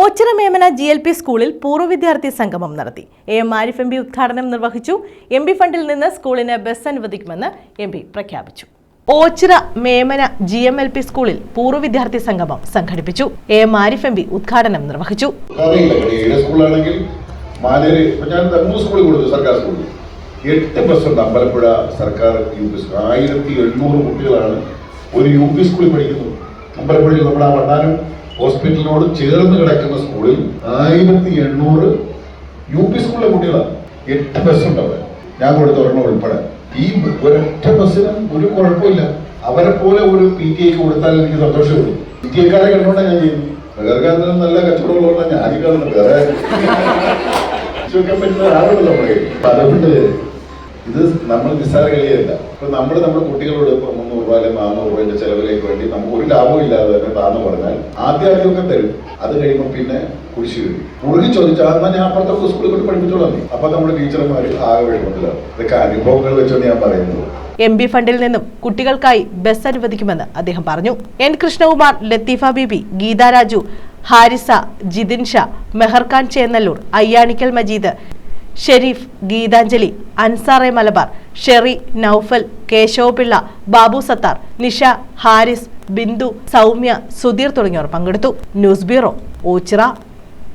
Ochira Memana G L P സ്കൂളിൽ പൂർവ വിദ്യാർത്ഥി സംഗമം നടത്തി. A M Arif M P ഉദ്ഘാടനം നിർവഹിച്ചു. എം പി ഫണ്ടിൽ നിന്ന് സ്കൂളിന് ബസ് അനുവദിക്കുമെന്ന് എം പി പ്രഖ്യാപിച്ചു. Ochira Memana G M L P സ്കൂളിൽ പൂർവ വിദ്യാർത്ഥി സംഗമം സംഘടിപ്പിച്ചു. A M Arif M P ഉദ്ഘാടനം നിർവഹിച്ചു. എട്ട് ബസ് ഉണ്ട് അമ്പലപ്പുഴ സർക്കാർ യു പി സ്കൂൾ ആയിരത്തി എണ്ണൂറ് കുട്ടികളാണ് ഒരു യു പി സ്കൂളിൽ പഠിക്കുന്നത്. അമ്പലപ്പുഴയിൽ നമ്മുടെ ആ വണ്ടാനം ഹോസ്പിറ്റലിനോട് ചേർന്ന് കിടക്കുന്ന സ്കൂളിൽ ആയിരത്തി എണ്ണൂറ് യു പി സ്കൂളിലെ കുട്ടികളാണ് എട്ട് ബസ് ഉണ്ട് അവിടെ. ഞാൻ കൊടുത്ത ഒരെണ്ണം ഉൾപ്പെടെ. ഈ ഒരൊറ്റ ബസ്സിനും ഒരു കുഴപ്പമില്ല. അവരെ പോലെ ഒരു പി ടി ഐക്ക് കൊടുത്താൽ എനിക്ക് സന്തോഷമുള്ളൂ പി ടി ഐക്കാരെ കണ്ടുകൊണ്ടാണ് ഞാൻ ചെയ്യുന്നത്. പ്രകർഗാന്തരം നല്ല കച്ചവടമുള്ളതുകൊണ്ടാണ് ഞാൻ ഈ കാണുന്നത് വേറെ പറ്റുന്ന ആളുകൾ നമ്മുടെ അതുകൊണ്ട് ഇത് നമ്മൾ നിസ്സാര കളിയല്ല. ഇപ്പൊ നമ്മൾ നമ്മുടെ കുട്ടികളോട് ഇപ്പൊ മുന്നൂറ് രൂപ അല്ലെങ്കിൽ നാനൂറ് രൂപയുടെ ചെലവിലേക്ക് വേണ്ടി നമുക്ക് ഒരു ലാഭവും ഇല്ലാതെ തന്നെ താന്ന് പറഞ്ഞാൽ ആദ്യം ആദ്യമൊക്കെ തരും. അത് കഴിയുമ്പോൾ പിന്നെ കുടിശ്ശി വരും. മുറുകി ചോദിച്ചാൽ എന്നാൽ ഞാൻ അപ്പുറത്തെ സ്കൂളിൽ കൊണ്ട് പഠിപ്പിച്ചോളാം. അപ്പൊ നമ്മുടെ ടീച്ചർമാർ ആകെ വിഷമത്തിലാണ് ഇതൊക്കെ അനുഭവങ്ങൾ വെച്ചാണ് ഞാൻ പറയുന്നത്. എം ബി ഫണ്ടിൽ നിന്നും കുട്ടികൾക്കായി ബസ് അനുവദിക്കുമെന്ന് അദ്ദേഹം പറഞ്ഞു. എൻ കൃഷ്ണകുമാർ ലത്തീഫ ബിബി ഗീതാ രാജു ഹാരിസ ജിതിൻ ഷാ മെഹർഖാൻ ചേന്നല്ലൂർ അയ്യാണിക്കൽ മജീദ് ഷെരീഫ് ഗീതാഞ്ജലി അൻസാറെ മലബാർ ഷെറി നൌഫൽ കേശവപിള്ള ബാബു സത്താർ നിഷ ഹാരിസ് ബിന്ദു സൗമ്യ സുധീർ തുടങ്ങിയവർ പങ്കെടുത്തു. News bureau Ochira.